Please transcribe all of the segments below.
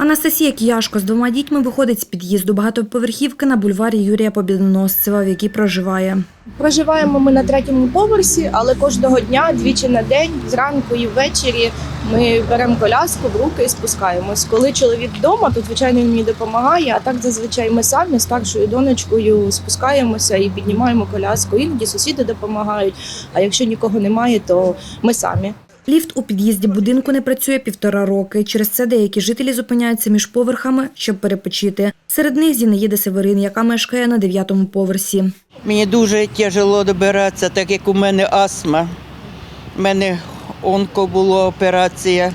Анастасія Кияшко з двома дітьми виходить з під'їзду багатоповерхівки на бульварі Юрія Побєдоносцева, в якій проживає. Проживаємо ми на третьому поверсі, але кожного дня, двічі на день, зранку і ввечері, ми беремо коляску в руки і спускаємось. Коли чоловік вдома, то звичайно він мені допомагає. А так зазвичай ми самі з старшою донечкою спускаємося і піднімаємо коляску. Іноді сусіди допомагають. А якщо нікого немає, то ми самі. Ліфт у під'їзді будинку не працює півтора роки. Через це деякі жителі зупиняються між поверхами, щоб перепочити. Серед них Зінаїда Северин, яка мешкає на дев'ятому поверсі. Мені дуже тяжело добиратися, так як у мене астма. У мене онко була операція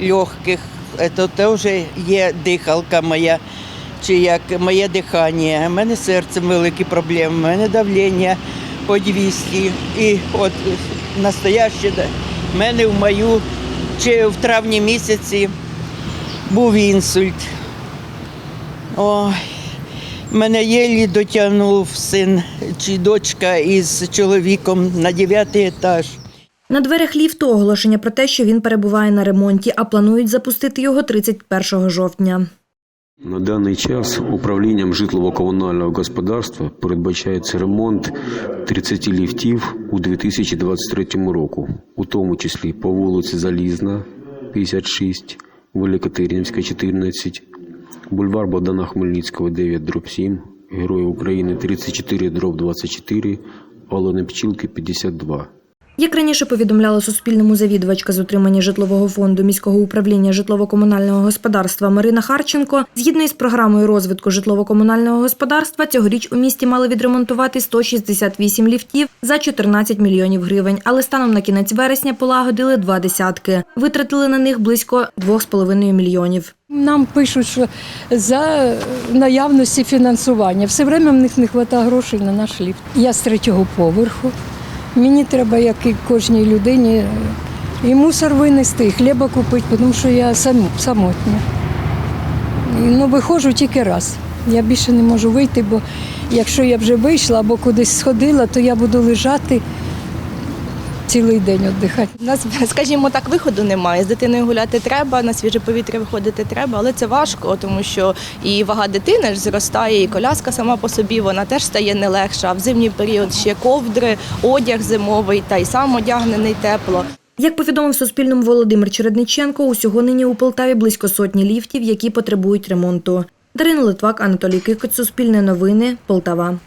легких. Це теж є дихалка моя, чи як моє дихання. У мене серцем великі проблеми, у мене давлення по 200. І от настояще в мене в маю, чи в травні місяці був інсульт. Ой. Мене єлі дотягнув син чи дочка із чоловіком на дев'ятий етаж. На дверях ліфту оголошення про те, що він перебуває на ремонті, а планують запустити його 31 жовтня. На даний час управлінням житлово-комунального господарства передбачається ремонт 30 ліфтів у 2023 року, у тому числі по вулиці Залізна, 56, Великотернівська, 14, бульвар Богдана Хмельницького, 9, дроб 7, Герої України, 34, дроб 24, Олени Пчілки, 52. Як раніше повідомляла Суспільному завідувачка з утримання житлового фонду міського управління житлово-комунального господарства Марина Харченко, згідно із програмою розвитку житлово-комунального господарства, цьогоріч у місті мали відремонтувати 168 ліфтів за 14 мільйонів гривень, але станом на кінець вересня полагодили два десятки. Витратили на них близько 2,5 мільйонів. Нам пишуть, що за наявності фінансування. Все время в них не вистачає грошей на наш ліфт. Я з третього поверху. Мені треба, як і кожній людині, і мусор винести, і хліба купити, тому що я сам, самотня. Ну, виходжу тільки раз. Я більше не можу вийти, бо якщо я вже вийшла або кудись сходила, то я буду лежати цілий день віддихати. У нас, скажімо так, виходу немає. З дитиною гуляти треба, на свіже повітря виходити треба, але це важко, тому що і вага дитини ж зростає, і коляска сама по собі вона теж стає не легша. А в зимній період ще ковдри, одяг зимовий та й сам одягнений тепло. Як повідомив Суспільному Володимир Чередниченко, усього нині у Полтаві близько сотні ліфтів, які потребують ремонту. Дарина Литвак, Анатолій Кикоць, Суспільне новини, Полтава.